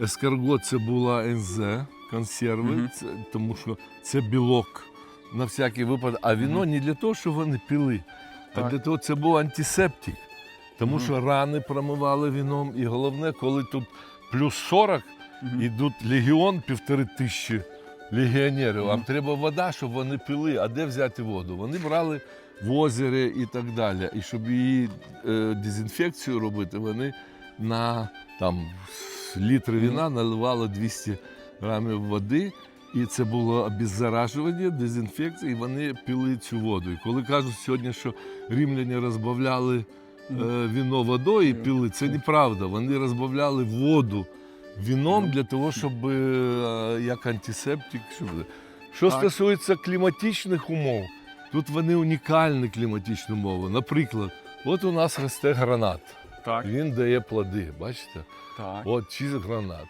Ескаргот це була НЗ, консерви, Мгм. це, тому що це білок на всякий випадок. А віно не для того, щоб вони пили, а Так. для того це був антисептик. Тому Мгм. що рани промивали віном. І головне, коли тут плюс 40, Мгм. ідуть легіон півтори тисячі легіонерів. Вам Мгм. треба вода, щоб вони пили. А де взяти воду? Вони брали в озері і так далі. І щоб її е, дезінфекцію робити, вони на там, літр віна наливали 200 грамів води. І це було обеззаражування, дезінфекція, і вони пили цю воду. І коли кажуть сьогодні, що римляні розбавляли е, віно водою і пили, це неправда. Вони розбавляли воду віном для того, щоб е, як антисептик. Щоб... Що Так. стосується кліматичних умов, тут вони унікальні кліматичні умови. Наприклад, от у нас росте гранат, Так, він дає плоди, бачите? так. От чист гранат.